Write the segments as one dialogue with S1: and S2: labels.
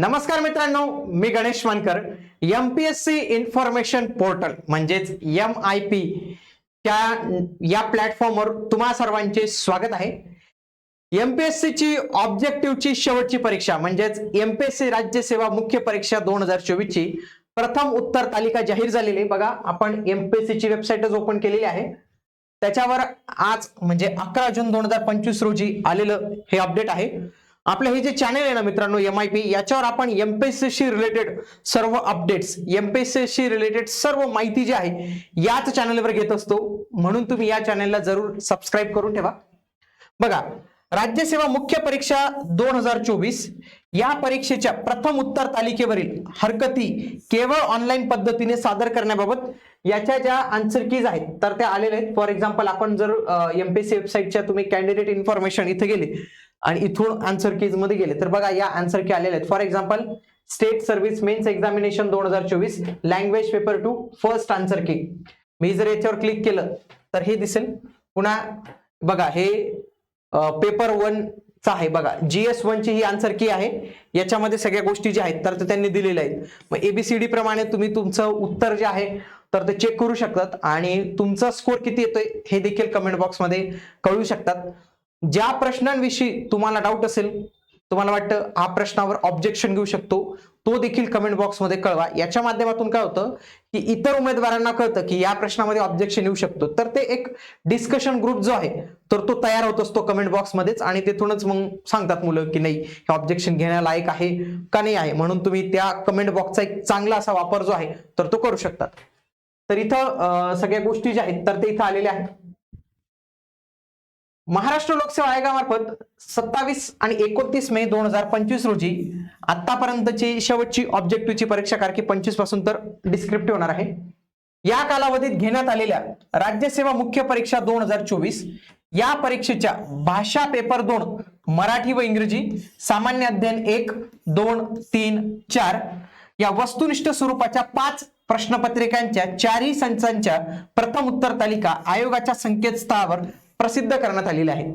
S1: नमस्कार मित्रांनो मी Ganesh Mankar M P S C information portal म्हणजेच एम आय पी च्या या प्लॅटफॉर्मवर तुम्हा सर्वांचे स्वागत आहे. एमपीएससी ची ऑब्जेक्टिव्हची शेवटची परीक्षा म्हणजेच एमपीएससी राज्यसेवा मुख्य परीक्षा दोन हजार चोवीस ची प्रथम उत्तर तालिका जाहीर झालेली आहे. बघा आपण एमपीएससी ची वेबसाईटच ओपन केलेली आहे. त्याच्यावर आज म्हणजे अकरा जून दोन हजार पंचवीस रोजी आलेलं हे अपडेट आहे. आपलं हे जे चॅनल आहे ना मित्रांनो एम आय पी याच्यावर आपण एमपीएससी रिलेटेड सर्व अपडेट्स एमपीएससी रिलेटेड सर्व माहिती जी आहे याच चॅनलवर घेत असतो. म्हणून तुम्ही या चॅनलला जरूर सबस्क्राईब करून ठेवा. बघा राज्यसेवा मुख्य परीक्षा दोन हजार चोवीस या परीक्षेच्या प्रथम उत्तर तालिकेवरील हरकती केवळ ऑनलाईन पद्धतीने सादर करण्याबाबत याच्या ज्या आन्सर कीज आहेत तर त्या आलेल्या आहेत. फॉर एक्झाम्पल आपण जर एमपीएससी वेबसाईटच्या तुम्ही कॅन्डिडेट इन्फॉर्मेशन इथे गेले आणि इथून आन्सर कीजमध्ये गेले. तर बघा या आन्सर की आलेले आहेत. For example state service mains examination दोन हजार चोवीस language paper two first answer key मी जर याच्यावर क्लिक केलं तर हे दिसेल. पुन्हा बघा हे पेपर वन चा आहे. बघा जीएस वन ची ही आन्सर की आहे. याच्यामध्ये सगळ्या गोष्टी ज्या आहेत तर ते त्यांनी दिलेल्या आहेत. मग एबीसीडी प्रमाणे तुम्ही तुमचं उत्तर जे आहे तर ते चेक करू शकतात. आणि तुमचा स्कोर किती येतोय हे देखील कमेंट बॉक्समध्ये कळू शकतात. ज्या प्रश्नांविषयी तुम्हाला डाऊट असेल तुम्हाला वाटतं हा प्रश्नावर ऑब्जेक्शन घेऊ शकतो तो देखील कमेंट बॉक्समध्ये कळवा. याच्या माध्यमातून काय होतं की इतर उमेदवारांना कळतं की या प्रश्नामध्ये ऑब्जेक्शन येऊ शकतो. तर ते एक डिस्कशन ग्रुप जो आहे तर तो तयार होत असतो कमेंट बॉक्समध्येच आणि तिथूनच मग सांगतात मुलं की नाही हे ऑब्जेक्शन घेण्यालायक आहे का नाही आहे? म्हणून तुम्ही त्या कमेंट बॉक्सचा एक चांगला असा वापर जो आहे तर तो करू शकतात. तर इथं सगळ्या गोष्टी ज्या आहेत तर ते इथं आलेल्या आहेत. महाराष्ट्र लोकसेवा आयोगामार्फत सत्तावीस आणि एकोणतीस मे दोन हजार पंचवीस रोजी आतापर्यंतची शेवटची ऑब्जेक्टिव्हची परीक्षा कारखी पंचवीसपासून तर डिस्क्रिप्टिव्ह होणार आहे. या कालावधीत घेण्यात आलेल्या राज्यसेवा मुख्य परीक्षा दोन हजार चोवीस या परीक्षेच्या भाषा पेपर दोन मराठी व इंग्रजी सामान्य अध्ययन एक दोन तीन चार या वस्तुनिष्ठ स्वरूपाच्या पाच प्रश्नपत्रिकांच्या चारही संचांच्या प्रथम उत्तर तालिका आयोगाच्या संकेतस्थळावर प्रसिद्ध करण्यात आलेले आहे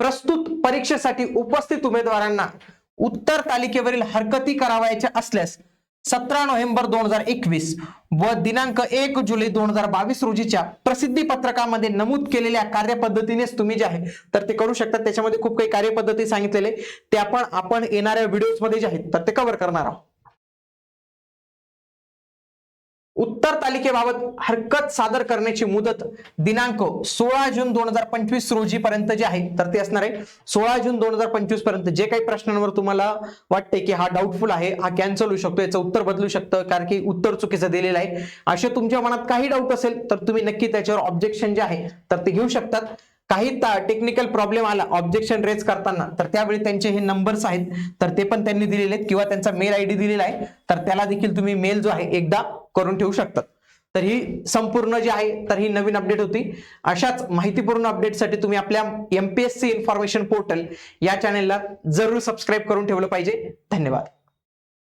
S1: प्रस्तुत परीक्षेसाठी उपस्थित उमेदवारांना उत्तर तालिकेवरील हरकती करावायच्या असल्यास सतरा नोव्हेंबर दोन हजार एकवीस व दिनांक एक जुलै दोन हजार बावीस रोजीच्या प्रसिद्धी पत्रकामध्ये नमूद केलेल्या कार्यपद्धतीनेच तुम्ही जे आहे तर ते करू शकता. त्याच्यामध्ये खूप काही कार्यपद्धती सांगितलेले ते आपण आपण येणाऱ्या व्हिडिओजमध्ये जे आहेत तर ते कव्हर करणार आहोत. उत्तर तालिकेबाबत हरकत सादर करण्याची मुदत दिनांक सोळा जून दोन हजार पंचवीस रोजी पर्यंत जे आहे तर ते असणार आहे. सोळा जून दोन हजार पंचवीसपर्यंत जे काही प्रश्नांवर तुम्हाला वाटते की हा डाऊटफुल आहे हा कॅन्सल होऊ शकतो याचं उत्तर बदलू शकतं कारण की उत्तर चुकीचं दिलेलं आहे. असे तुमच्या मनात काही डाऊट असेल तर तुम्ही नक्की त्याच्यावर ऑब्जेक्शन जे आहे तर ते घेऊ शकतात. काही टेक्निकल प्रॉब्लेम आला ऑब्जेक्शन रेज करताना तर त्यावेळी त्यांचे हे नंबर्स आहेत तर ते पण त्यांनी दिलेले आहेत किंवा त्यांचा मेल आय डी दिलेला आहे तर त्याला देखील तुम्ही मेल जो आहे एकदा करून ठेवू शकतात. तर ही संपूर्ण जी आहे तर ही नवीन अपडेट होती. अशाच माहितीपूर्ण अपडेटसाठी तुम्ही आपल्या एमपीएससी इन्फॉर्मेशन पोर्टल या चॅनेलला जरूर सबस्क्राईब करून ठेवलं पाहिजे. धन्यवाद.